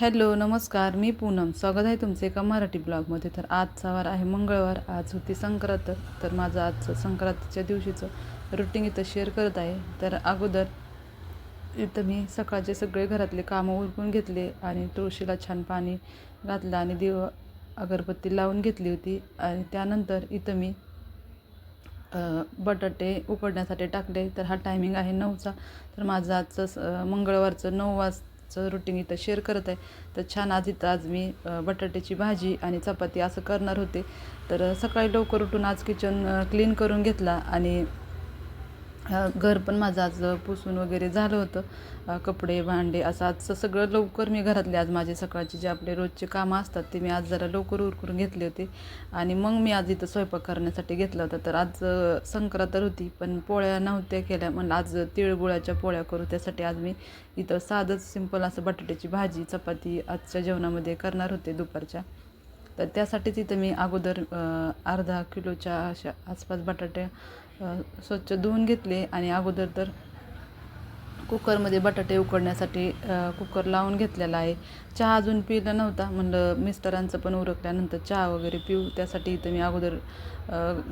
Hello नमस्कार मी पूनम. स्वागत आहे तुमचे एका मराठी ब्लॉगमध्ये. तर आजचा वार आहे मंगळवार. आज होती संक्रांत. तर माझं आजचं संक्रांतीच्या दिवशीचं रुटीन इथं शेअर करत आहे. तर अगोदर इथं मी सकाळचे सगळे घरातले कामं उरकून घेतले आणि तुळशीला छान पाणी घातलं आणि देव अगरबत्ती लावून घेतली होती. आणि त्यानंतर इथं मी बटाटे उकडण्यासाठी टाकले. तर हा टायमिंग आहे नऊचा. तर माझं आजचं स- मंगळवारचं नऊ वाज चं रुटीन इथं शेअर करत आहे. तर छान आज इथं आज मी बटाट्याची भाजी आणि चपाती असं करणार होते. तर सकाळी लवकर उठून आज किचन क्लीन करून घेतला आणि घर पण माझं आज पुसून वगैरे झालं होतं. कपडे भांडे असं आजचं सगळं लवकर मी घरातले आज माझे सकाळचे जे आपले रोजचे कामं असतात ते मी आज जरा लवकर उरकून घेतले होते. आणि मग मी आज इथं स्वयंपाक करण्यासाठी घेतला होता. तर आज संक्रांत तर होती पण पोळ्या नव्हत्या केल्या. म्हणलं आज तिळगुळाच्या पोळ्या करू त्यासाठी आज मी इथं साधंच सिंपल असं बटाट्याची भाजी चपाती आजच्या जेवणामध्ये करणार होते दुपारच्या. तर त्यासाठीच इथं मी अगोदर अर्धा किलोच्या अशा आसपास बटाट्या स्वच्छ धुवून घेतले आणि अगोदर तर कुकरमध्ये बटाटे उकडण्यासाठी कुकर लावून घेतलेला आहे. चहा अजून पिला नव्हता म्हणलं मिस्टरांचं पण उरकल्यानंतर चहा वगैरे पिऊ. त्यासाठी इथं मी अगोदर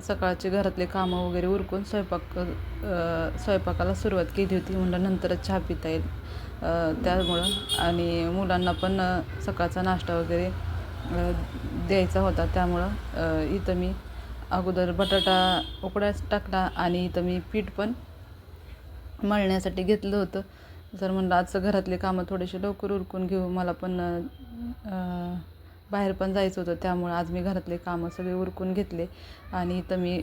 सकाळचे घरातले कामं वगैरे उरकून स्वयंपाक स्वयंपाकाला सुरुवात केली होती. म्हणलं नंतरच चहा पिता येईल. त्यामुळं आणि मुलांना पण सकाळचा नाश्ता वगैरे द्यायचा होता. त्यामुळं इथं मी अगोदर बटाटा उकडायच टाकला आणि इथं मी पीठ पण मळण्यासाठी घेतलं होतं. जर म्हणलं आजचं घरातले कामं थोडेसे लवकर उरकून घेऊ मला पण बाहेर पण जायचं होतं. त्यामुळं आज मी घरातले कामं सगळे उरकून घेतले आणि इथं मी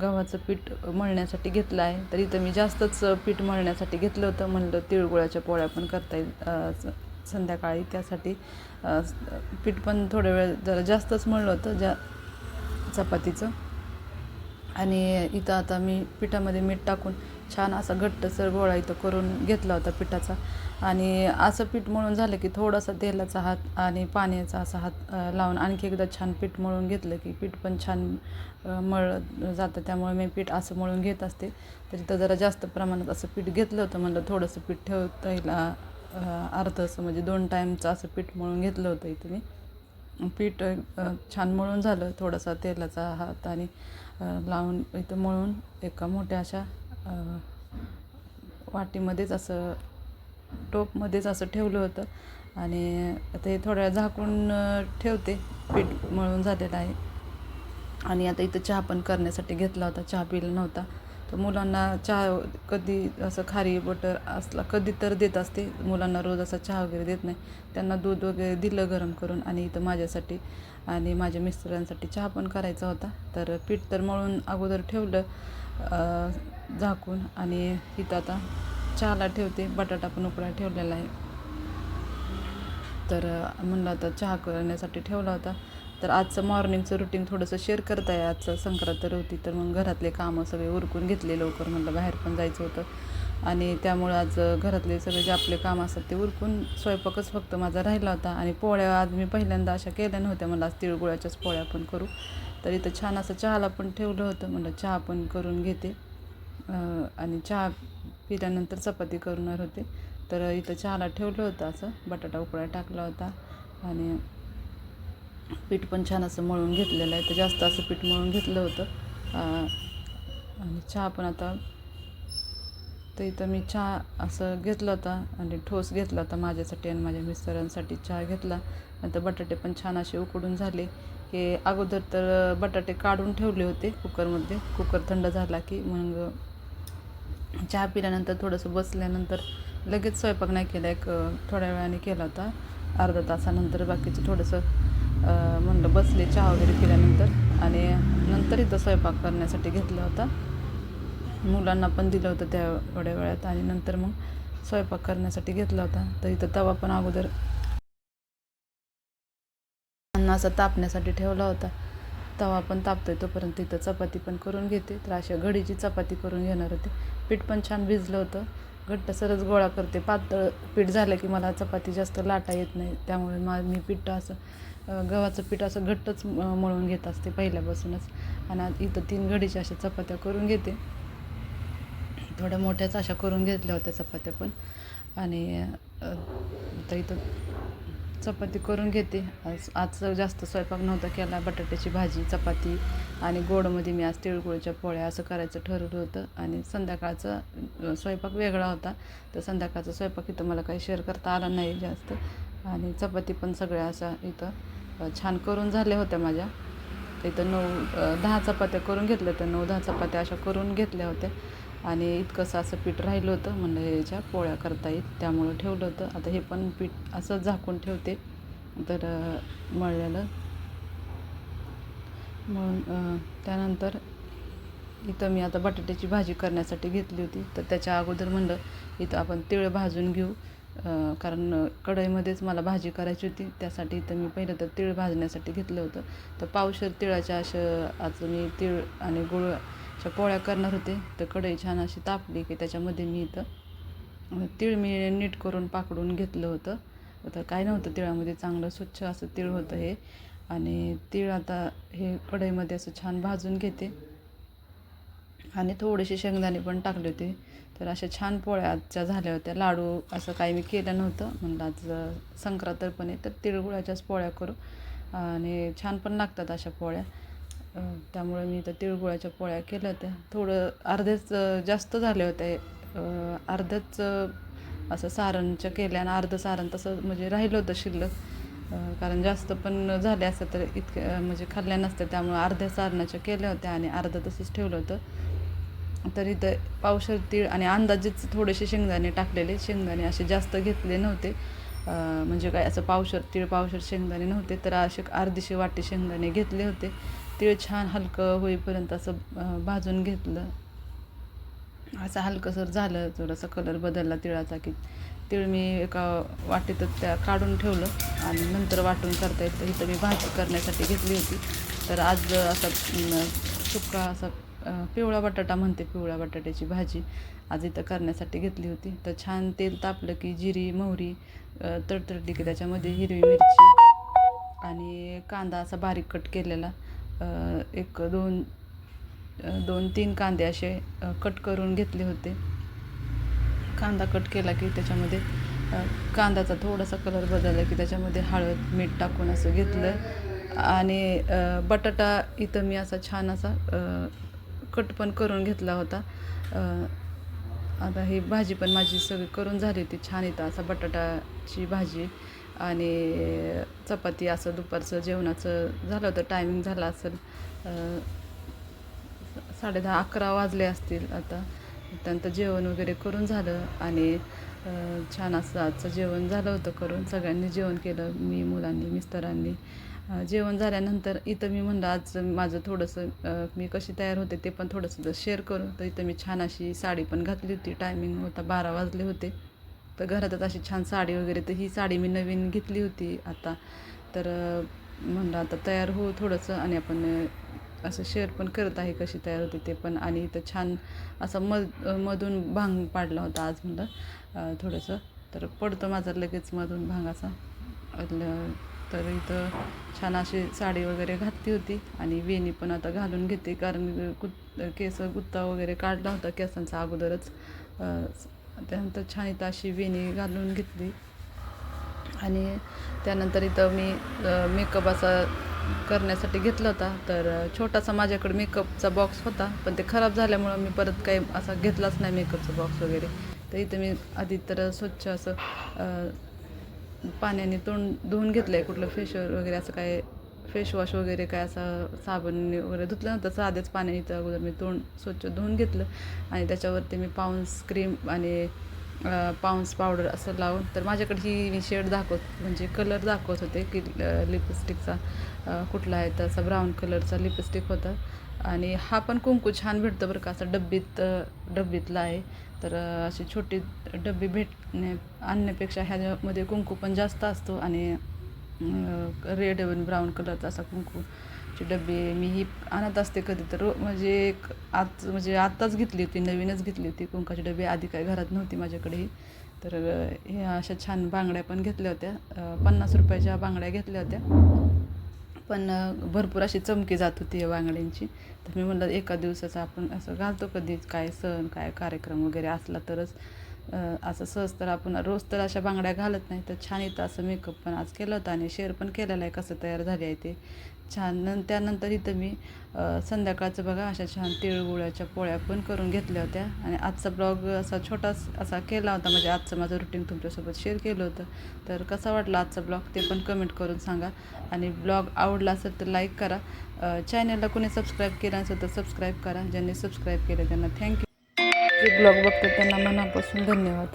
गव्हाचं पीठ मळण्यासाठी घेतलं आहे. तर इथं मी जास्तच पीठ मळण्यासाठी घेतलं होतं. म्हणलं तिळगुळाच्या पोळ्या पण करता येईल स- संध्याकाळी त्यासाठी पीठ पण थोड्या वेळ जरा जास्तच मळलं होतं. ज्या चपातीचं. आणि इथं आता मी पिठामध्ये मीठ टाकून छान असा घट्टसर गोळा इथं करून घेतला होता पिठाचा. आणि असं पीठ मळून झालं की थोडासा तेलाचा हात आणि पाण्याचा असा हात लावून आणखी एकदा छान पीठ मळून घेतलं की पीठ पण छान मळ जातं. त्यामुळे मी पीठ असं मळून घेत असते. तर इथं जरा जास्त प्रमाणात असं पीठ घेतलं होतं म्हणलं थोडंसं पीठ ठेवता येईल अर्ध असं म्हणजे दोन टाईमचं असं पीठ मळून घेतलं होतं इथं मी. पीठ छान मळून झालं थोडासा तेलाचा हात आणि लावून इथं मळून एका मोठ्या अशा वाटीमध्येच असं टोपमध्येच असं ठेवलं होतं. आणि आता हे थोड्या झाकून ठेवते. पीठ मळून झालेलं आहे. आणि आता इथं चहा पण करण्यासाठी घेतला होता. चहा पिला नव्हता. तर मुलांना चहा कधी असं खारी बटर असला कधी तर देत असते. मुलांना रोज असा चहा वगैरे देत नाही. त्यांना दूध वगैरे दिलं गरम करून आणि इथं माझ्यासाठी आणि माझ्या मिस्टरांसाठी चहा पण करायचा होता. तर पीठ तर मळून अगोदर ठेवलं झाकून आणि इथं आता चहाला ठेवते. बटाटा पण उकडा ठेवलेला आहे. तर म्हणलं आता चहा करण्यासाठी ठेवला होता. तर आजचं मॉर्निंगचं रुटीन थोडंसं शेअर करत आहे आजचं संक्रांत तर होती तर मग घरातले कामं सगळे उरकून घेतले लवकर. म्हटलं बाहेर पण जायचं होतं. आणि त्यामुळं आज घरातले सगळे जे आपले कामं असतात ते उरकून स्वयंपाकच फक्त माझा राहिला होता. आणि पोळ्या आज मी पहिल्यांदा अशा केल्या नव्हत्या. मला आज तिळगुळाच्याच पोळ्या पण करू. तर इथं छान असं चहाला पण ठेवलं होतं. म्हणलं चहा पण करून घेते. आणि चहा पिल्यानंतर चपाती करणार होते. तर इथं चहाला ठेवलं होतं असं. बटाटा उकळा टाकला होता. आणि पीठ पण छान असं मळून घेतलेलं आहे. तर जास्त असं पीठ मळून घेतलं होतं. आणि चहा पण आता तर इथं मी चहा असं घेतला होता आणि ठोस घेतला होता माझ्यासाठी आणि माझ्या मिस्टरांसाठी चहा घेतला. नंतर बटाटे पण छान असे उकडून झाले. की अगोदर तर बटाटे काढून ठेवले होते कुकरमध्ये. कुकर थंड झाला की मग चहा पिल्यानंतर थोडंसं बसल्यानंतर लगेच स्वयंपाक नाही केला. एक थोड्या वेळाने केला होता. अर्धा तासानंतर बाकीचं थोडंसं म्हणलं बसले चहा वगैरे पिल्यानंतर. आणि नंतर इथं स्वयंपाक करण्यासाठी घेतला होता. मुलांना पण दिलं होतं त्या थोड्या वेळात. आणि नंतर मग स्वयंपाक करण्यासाठी घेतला होता. तर इथं तवा पण अगोदर अन्न असं तापण्यासाठी ठेवला होता. तवा पण तापतोय तोपर्यंत इथं चपाती पण करून घेते. तर अशा घडीची चपाती करून घेणार होते. पीठ पण छान भिजलं होतं. घट्ट सरच गोळा करते. पातळ पीठ झालं की मला चपाती जास्त लाटा येत नाही. त्यामुळे मा मी पीठ असं गव्हाचं पीठ असं घट्टच मळून घेत असते पहिल्यापासूनच. आणि इथं तीन घडीच्या अशा चपात्या करून घेते. थोड्या मोठ्याच अशा करून घेतल्या होत्या चपात्या पण. आणि तर आता इथं चपाती करून घेते. आज आज जास्त स्वयंपाक नव्हता केला. बटाट्याची भाजी चपाती आणि गोडमध्ये मी आज तिळगुळच्या पोळ्या असं करायचं ठरवलं होतं. आणि संध्याकाळचा स्वयंपाक वेगळा होता. तर संध्याकाळचा स्वयंपाक इथं मला काही शेअर करता आला नाही जास्त. आणि चपाती पण सगळ्या अशा इथं छान करून झाल्या होत्या माझ्या. इथं नऊ दहा चपात्या करून घेतल्या होत्या नऊ दहा चपात्या अशा करून घेतल्या होत्या. आणि इतकंसं असं पीठ राहिलं होतं म्हणलं ह्याच्या पोळ्या करता येईल त्यामुळं ठेवलं होतं. आता हे पण पीठ असं झाकून ठेवते. तर मळलेलं. म्हणून त्यानंतर इथं मी आता बटाट्याची भाजी करण्यासाठी घेतली होती. तर त्याच्या अगोदर म्हणलं इथं आपण तिळ भाजून घेऊ. कारण कढईमध्येच मला भाजी करायची होती. त्यासाठी इथं मी पहिलं तर तिळ भाजण्यासाठी घेतलं होतं. तर पावशर तिळाच्या असं आज मी तिळ आणि गुळच्या पोळ्या करणार होते. तर कढई छान अशी तापली की त्याच्यामध्ये मी इथं तीळ मी नीट करून पाकडून घेतलं होतं. तर काय नव्हतं तिळामध्ये चांगलं स्वच्छ असं तीळ होतं हे. आणि तीळ आता हे कढईमध्ये असं छान भाजून घेते. आणि थोडेसे शेंगदाणे पण टाकले होते. तर अशा छान पोळ्या आजच्या झाल्या होत्या. लाडू असं काही मी केलं नव्हतं. म्हणलं आज संक्रांत पण आहे तर तिळगुळाच्याच पोळ्या करू. आणि छान पण लागतात अशा पोळ्या. त्यामुळे मी तर तिळगुळाच्या पोळ्या केल्या होत्या. थोडं अर्धेच जास्त झाले होते अं, अर्धेच असं सारणच्या केल्या आणि अर्धं सारण तसं म्हणजे राहिलं होतं शिल्लक. कारण जास्त पण झाले असतं तर इतक्या म्हणजे खाल्ल्या नसत्या. त्यामुळे अर्ध्या सारणाच्या केल्या होत्या आणि अर्धं तसंच ठेवलं होतं. तर इथं पावशर तीळ आणि अंदाजेच थोडेसे शेंगदाणे टाकलेले. शेंगदाणे असे जास्त घेतले नव्हते. म्हणजे काय असं पावशर तीळ पावशर शेंगदाणे नव्हते. तर असे अर्धीशे वाटे शेंगदाणे घेतले होते. तीळ छान हलकं होईपर्यंत असं भाजून घेतलं. असं हलकंसर झालं थोडासा कलर बदलला तिळाचा की तीळ मी एका वाटीतच त्या काढून ठेवलं आणि नंतर वाटून करता येतं इथं मी भाजी करण्यासाठी घेतली होती. तर आज असा सुका असा पिवळा बटाटा म्हणते पिवळ्या बटाट्याची भाजी. आज इथं करण्यासाठी घेतली होती. तर छान तेल तापलं की जिरी मोहरी तडतडली की त्याच्यामध्ये हिरवी मिरची आणि कांदा असा बारीक कट केलेला. एक दोन दोन तीन कांदे असे कट करून घेतले होते. कांदा कट केला की त्याच्यामध्ये कांद्याचा थोडासा कलर बदलला की त्याच्यामध्ये हळद मीठ टाकून असं घेतलं. आणि बटाटा इथं मी असा छान असा कट पण करून घेतला होता. आता ही भाजी पण माझी सगळी करून झाली होती. छान येतं असा बटाटाची भाजी आणि चपाती असं दुपारचं जेवणाचं झालं होतं. टायमिंग झाला असेल साडेदहा साडे दहा अकरा वाजले असतील आता. त्यानंतर जेवण वगैरे करून झालं आणि छान असं आजचं जेवण झालं होतं करून. सगळ्यांनी जेवण केलं मी मुलांनी मिस्टरांनी. जेवण झाल्यानंतर इथं मी म्हणलं आज माझं थोडंसं मी कशी तयार होते ते पण थोडंसं शेअर करू तर इथं मी छान अशी साडी पण घातली होती. टायमिंग होता बारा वाजले होते. तर घरातच अशी छान साडी वगैरे तर ही साडी मी नवीन घेतली होती आता. तर म्हणलं आता तयार हो थोडंसं आणि आपण असं शेअर पण करत आहे कशी तयार होते ते पण. आणि इथं छान असं मध मधून भांग पाडला होता आज म्हणलं थोडंसं. तर पडतो माझा लगेच मधून भांग असा तर इथं छान अशी साडी वगैरे घातली होती आणि वेणी पण आता घालून घेते. कारण गुत केस गुत्ता वगैरे काढला होता केसांचा अगोदरच. त्यानंतर छान इथं अशी वेणी घालून घेतली. आणि त्यानंतर इथं मी मेकअप असा करण्यासाठी घेतला होता. तर छोटासा माझ्याकडे मेकअपचा बॉक्स होता. पण ते खराब झाल्यामुळं मी परत काही असा घेतलाच नाही मेकअपचा बॉक्स वगैरे. तर इथं मी आधी तर स्वच्छ असं पाण्याने तोंड धुवून घेतलं आहे कुठलं फेशवर वगैरे असं काय फेशवॉश वगैरे काय असं साबण वगैरे धुतलं नव्हतं साधेच पाण्याने इथं अगोदर मी तोंड स्वच्छ धुवून घेतलं. आणि त्याच्यावरती मी पाऊन्स क्रीम आणि पाऊन्स पावडर असं लावून तर माझ्याकडे ही मी शेड दाखवत म्हणजे कलर दाखवत होते की लिपस्टिकचा कुठला आहे तर असा ब्राऊन कलरचा लिपस्टिक होता. आणि हा पण कुंकू छान भेटतं बरं का असं डब्बीत डब्बीतला आहे. तर अशी छोटी डब्बी भेटणे आणण्यापेक्षा ह्याच्यामध्ये कुंकू पण जास्त असतो आणि रेड आणि ब्राऊन कलरचा असा कुंकूची डब्बी मी ही आणत असते कधी तर. म्हणजे एक आत म्हणजे आत्ताच घेतली होती नवीनच घेतली होती. कुंकाची डबी आधी काय घरात नव्हती माझ्याकडेही तर ह्या अशा छान बांगड्या पण घेतल्या होत्या. पन्नास रुपयाच्या बांगड्या घेतल्या होत्या. पण भरपूर अशी चमकी जात होती या बांगड्यांची. तर मी म्हणलं एका दिवसाचं आपण असं घालतो कधीच काय सण काय कार्यक्रम वगैरे असला तरच. असं सहज तर आपण रोज तर अशा बांगड्या घालत नाही तर छान इथं असं मेकअप पण आज केलं होतं आणि शेअर पण केलेलं आहे कसं तयार झाले आहे ते. छान न त्यानंतर इथं मी संध्याकाळचं बघा अशा छान तिळगुळाच्या पोळ्या पण करून घेतल्या होत्या. आणि आजचा ब्लॉग असा छोटा असा केला होता म्हणजे आजचं माझं रुटीन तुमच्यासोबत शेअर केलं होतं. तर कसा वाटला आजचा ब्लॉग ते पण कमेंट करून सांगा. आणि ब्लॉग आवडला असेल तर लाईक करा. चॅनलला कोणी सबस्क्राईब केलं असेल तर सबस्क्राईब करा. ज्यांनी सबस्क्राईब केलं त्यांना थँक्यू जे ब्लॉग बघतात त्यांना मनापासून धन्यवाद.